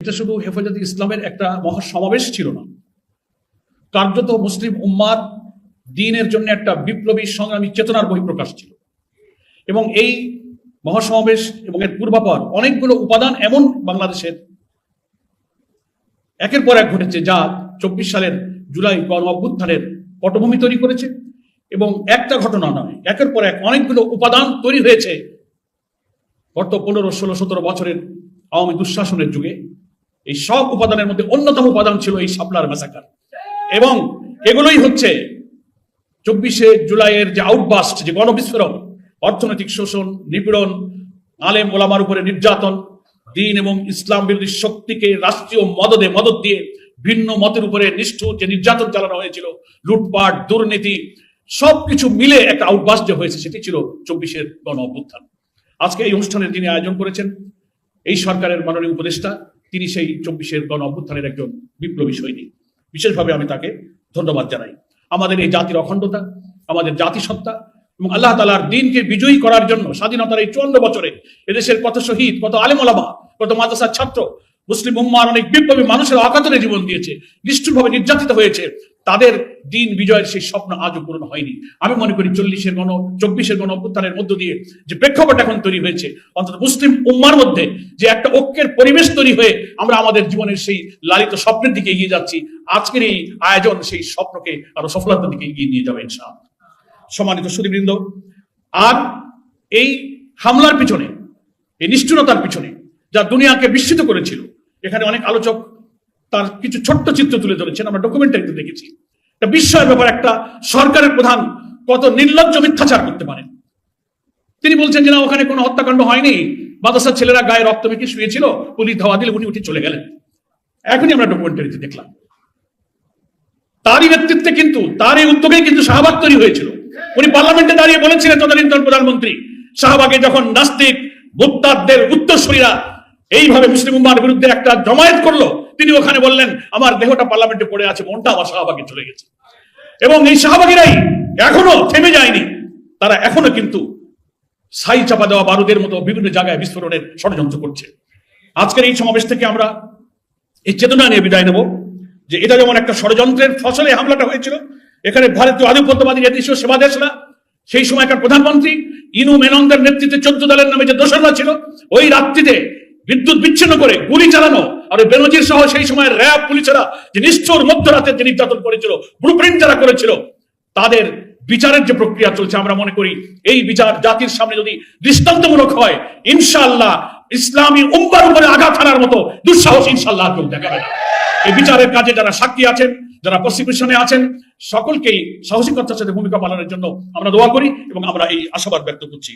এটা শুধু হেফাজত ইসলামের একটা মহাসমাবেশ ছিল না। কার্যত মুসলিম উম্মার দিনের জন্য একটা বিপ্লবী সংগ্রামী চেতনার বহিঃপ্রকাশ ছিল। এবং এই মহাসমাবেশ এবং এর পূর্বাপর অনেকগুলো উপাদান এমন বাংলাদেশের একের পর এক ঘটেছে যা চব্বিশ সালের জুলাই গণ অভ্যুত্থানের পটভূমি তৈরি করেছে এবং একটা ঘটনা নয়, একের পর এক অনেকগুলো উপাদান তৈরি হয়েছে। গত পনেরো, ষোলো, সতেরো বছরের আওয়ামী দুঃশাসনের যুগে এই সব উপাদানের মধ্যে অন্যতম উপাদান ছিল এই শাপলার ম্যাসাকার এবং এগুলোই হচ্ছে চব্বিশে জুলাইয়ের যে আউটবাস্ট যে গণবিস্ফোরণ, অর্থনৈতিক শোষণ, নিপীড়ন, আলেম ওলামার উপরে নির্যাতন, দিন এবং ইসলাম বিরোধী শক্তিকে রাষ্ট্রীয় মদদে মদত দিয়ে ভিন্ন মতের উপরে নিষ্ঠুর যে নির্যাতন চালানো হয়েছিল, লুটপাট, দুর্নীতি, সবকিছু মিলে একটা আউটবাস্ট যে হয়েছে, সেটি ছিল চব্বিশের গণ অভ্যুত্থান আজকে এই অনুষ্ঠানের যিনি আয়োজন করেছেন। এই সরকারের মাননীয় উপদেষ্টা তিনি সেই চব্বিশের গণ অভ্যুত্থানের একজন বিপ্লবী সৈনিক। বিশেষভাবে আমি তাকে ধন্যবাদ জানাই। আমাদের এই জাতির অখণ্ডতা, আমাদের জাতিসত্তা এবং আল্লাহ তালার দিনকে বিজয়ী করার জন্য স্বাধীনতার এই চুয়ান্ন বছরে এদেশের কত শহীদ, কত আলেমলামা কত মাদ্রাসার ছাত্র, মুসলিম উম্মার অনেক বিপ্লবী মানুষের অকাতরে জীবন দিয়েছে, নিষ্ঠুরভাবে নির্যাতিত হয়েছে। তাদের দিন বিজয়ের সেই স্বপ্ন আজও পূরণ হয়নি। আমি মনে করি চল্লিশের গণ, চব্বিশের গণ অভ্যুত্থানের মধ্য দিয়ে যে প্রেক্ষাপট এখন তৈরি হয়েছে, অন্তত মুসলিম উম্মার মধ্যে যে একটা ঐক্যের পরিবেশ তৈরি হয়ে আমরা আমাদের জীবনের সেই লালিত স্বপ্নের দিকে এগিয়ে যাচ্ছি, আজকের এই আয়োজন সেই স্বপ্নকে আরও সফলতার দিকে এগিয়ে নিয়ে যাবে ইনশাআল্লাহ। সম্মানিত সুদীবৃন্দ আর এই হামলার পিছনে, এই নিষ্ঠুরতার পিছনে যা দুনিয়াকে বিস্মিত করেছিল, এখানে অনেক আলোচক তার কিছু ছোট্ট চিত্র তুলে ধরেছেন, আমরা ডকুমেন্টারিতে দেখেছি। বিস্ময়ের ব্যাপার, একটা সরকারের প্রধান কত নির্লজ্জ মিথ্যাচার করতে পারেন। তিনি বলছেন যে না, ওখানে কোনো হত্যাকাণ্ড হয়নি। মাদ্রাসার ছেলেরা গায়ে রক্ত মেখে শুয়েছিল, পুলিশ ধাওয়া দিলে উনি উঠে চলে গেলেন। এখনই আমরা ডকুমেন্টারিতে দেখলাম। তারই নেতৃত্বে কিন্তু, তার এই উদ্যোগে কিন্তু শাহবাগ তৈরি হয়েছিল। উনি পার্লামেন্টে দাঁড়িয়ে বলেছিলেন, তদানীন্তন প্রধানমন্ত্রী, শাহবাগে যখন নাস্তিক, মুক্তারদের উত্তরসূরিরা এইভাবে মুসলিম উম্মার বিরুদ্ধে একটা জমায়েত করল। তিনি ওখানে বললেন, আমার দেহটা পার্লামেন্টে পড়ে আছে, মনটা আমার শাহবাগে চলে গেছে। এবং এই শাহবাগীরাই এখনও থেমে যায়নি। তারা এখনও কিন্তু সাই চাপা দেওয়া বারুদের মতো বিভিন্ন জায়গায় বিস্ফোরণের ষড়যন্ত্র করছে। আজকের এই সমাবেশ থেকে আমরা এই চেতনা নিয়ে বিদায় নেব, যে এটা যেমন একটা ষড়যন্ত্রের ফসলে হামলাটা হয়েছিল, এখানে ভারতীয় আধিপত্যবাদী জাতীয় সেবা দেশরা, সেই সময়কার প্রধানমন্ত্রী ইনু মেনন্দের নেতৃত্বে চোদ্দ দলের নামে যে দোসররা ছিল, ওই রাত্রিতে বিদ্যুৎ বিচ্ছিন্ন করে গুলি চালানো। আর বেনজির সহ সেই সময় র্যাব পুলিশেরা যে নিষ্ঠুর মধ্যরাতে যে নির্যাতন করেছিল ব্লুপ্রিন্ট যারা করেছিল, তাদের বিচারের যে প্রক্রিয়া চলছে, আমরা মনে করি এই বিচার জাতির সামনে যদি দৃষ্টান্তমূলক হয়, ইনশাআল্লাহ ইসলামী উম্বার উপরে আঘাত হানার মতো দুঃসাহস ইনশাআল্লাহ কেউ দেখাবে না। এই বিচারের কাজে যারা সাক্ষী আছেন, যারা প্রসিকিউশনে আছেন, সকলকেই সাহসিকতার সাথে ভূমিকা পালনের জন্য আমরা দোয়া করি এবং আমরা এই আশাবাদ ব্যক্ত করছি।